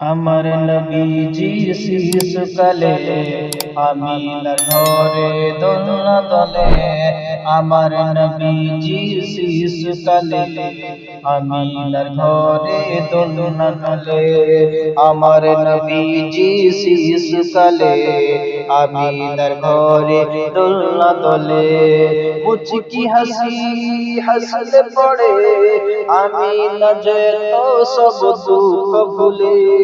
আমার নবীজি শিশ কালে আমিনার ঘরে দোলনা দলে আমার নবীজি শিশ কালে আমিনার ঘরে দোলনা দলে আমার নবীজি শিশ কালে আমিনার ঘরে দোলনা দলে মুচকি হাসি হাসলে পড়ে আমি না যেত সব দুঃখ ভুলে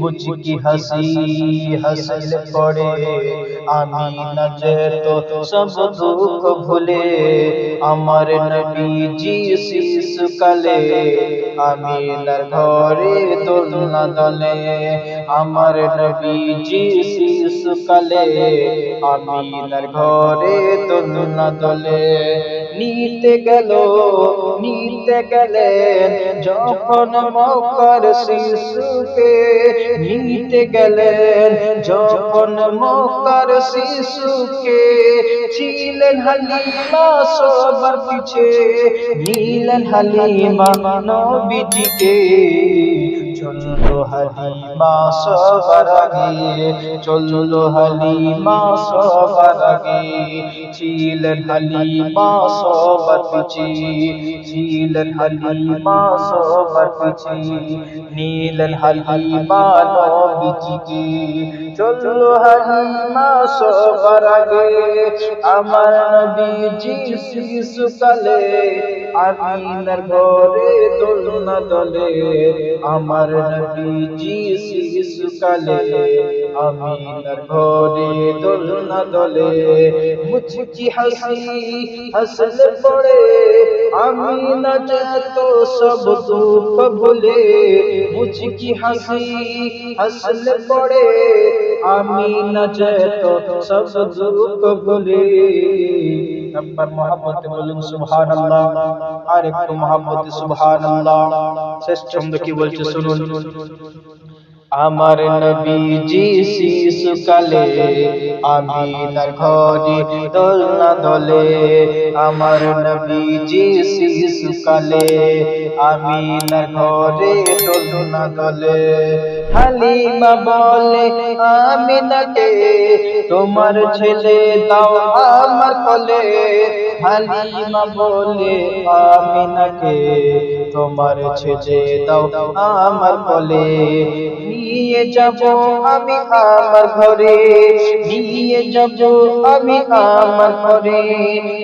মুচকি হাসি, হাসলে পড়ে। আমি না যেত সব দুঃখ ভুলে, আমার নবীজি শিশুকালে আমি নার ঘরে দোলনা দলে, আমার নবীজি শিশুকালে আমি নার ঘরে দোলনা দলে। নিতে গেল, নিতে গেলেন, যখন মকর শিশুকে নিতে গেলেন। যখন মকর শিশুকে ছিলেন হালিমা সবার পিছে নিলেন হালিমা নবীজিকে। চলল হালিমা সবার আগে, চলল হালিমা সবার আগে। ছিলেন হালিমা সবার পিছে, ছিলেন হালিমা সবার পিছে, নীলেন হালিমা নবীজিকে। চলল হালিমা সবার আগে, আমার নবীজি শিশুকালে আমিনার ঘরে দোলনা দলে, আমার নবীজি শিশুকালে। আমিনার ঘরে দোলনা দলে, মুচকি হাসি হাসলে পড়ে। আমি না যেত সব দুঃখ ভুলে, মুচকি হাসি হাসলে পড়ে। আমি না যেত সব দুঃখ ভুলে। একবার মহাব্বতে বলুন, সুবহানাল্লাহ। আর একটু মহাব্বতে সুবহানাল্লাহ। শেষ ছন্দ কি বলছে, শুনুন। আমার নবীজি শিশুকালে আমি তার ঘরে দোলনা দলে। আমার নবীজি শিশুকালে আমি তার ঘরে দোলনা দলে। হালিমা বলে আমি নাকে তোমার ছেলে দাও আমার কলে। হালিমা বলে আমি নাকে তোমার ছেলে দাও আমার কলে। নিয়ে যাব আমি আমার ঘরে। নিয়ে যাব আমি আমার ঘরে।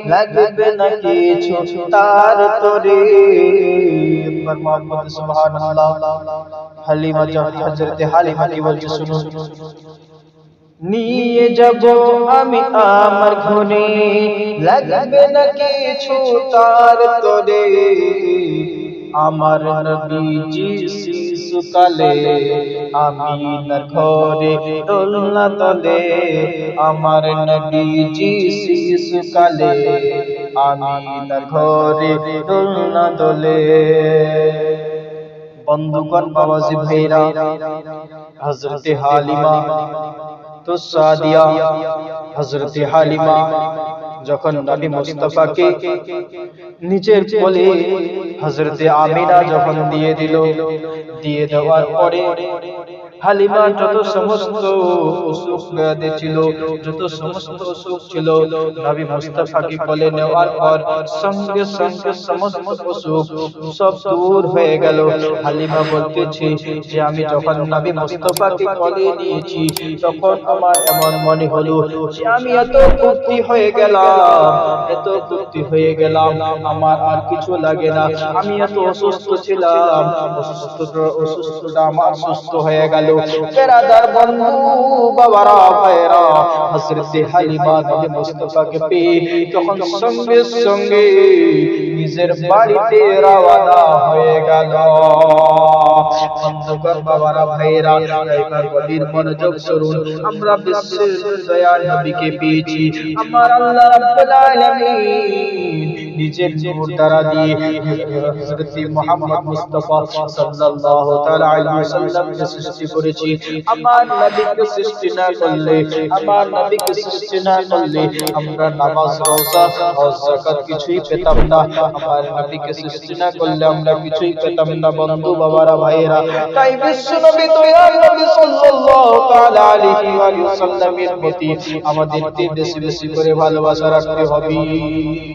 লাগবে না কিছু তার তোরে। একবার মোহাম্মদ সুবহানাল্লাহ। হালিমা হযরতে হালিমা কি বলছে শুনুন। নিয়ে যাব আমি আমার ঘরে। লাগবে না কিছু তার তোরে। আমার নবীজি শিশুকালে আমি নার ঘরে দোলনা তলে। আমার নবীজি শিশুকালে আমি নার ঘরে দোলনা তলে। বন্ধুগণ, বাবাজি, ভাইরা হজরতে হালিমা, তো সাদিয়া হজরতে হালিমা যখন নবী মুস্তাফাকে নিচের কোলে হজরতে আমিনা যখন দিয়ে দিল দিয়ে দেওয়ার পরে হালিমা যত সমস্ত অসুখ ছিল যত সমস্ত অসুখ ছিল নবী মুস্তাফাকে কোলে নেওয়ার পর সঙ্গে সঙ্গে সমস্ত অসুখ সব দূর হয়ে গেল। হালিমা বলতেছে যে আমি যখন নবী মুস্তাফাকে কোলে নিয়েছি তখন আমার এমন মনে হলো যে আমি এত তৃপ্তি হয়ে গেলাম এত তৃপ্তি হয়ে গেলাম। আমার আর কিছু লাগে না। আমি এত অসুস্থ ছিলাম। অসুস্থ অসুস্থটা আমার সুস্থ হয়ে গেল। বেরাদার বন্ধু, বাবারা ভাইরা হযরত হালিমা নবী মুস্তাফাকে পেয়ে তখন সঙ্গে সঙ্গে নিজের বাড়িতে রওনা হয়ে গেল বন্ধুগণ বাবারা ভাইরা এবার গভীর মনোযোগ করুন আমরা বিশ্বের দয়ার নবীকে পেয়েছি আমার আল্লাহ রাব্বুল আলামিন নিজের নূর দ্বারা দিয়ে হযরত মুহাম্মদ মুস্তাফা সাল্লাল্লাহু তাআলা আলাইহি ওয়াসাল্লামকে সৃষ্টি করেছি। আমার নবীকে সৃষ্টি না করলে আমার নবীকে সৃষ্টি না করলে আমরা নামাজ রোজা হজ যাকাত কিছুই পেতাম না। আমার নবীকে সৃষ্টি না করলে আমরা কিছুই পেতাম না বন্ধু বাবারা ভাইয়েরা। তাই বিশ্ব নবী দয়াল নবী সাল্লাল্লাহু তাআলা আলাইহি ওয়া সাল্লামের প্রতি আমাদেরকে বেশি বেশি করে ভালোবাসা রাখতে হবে।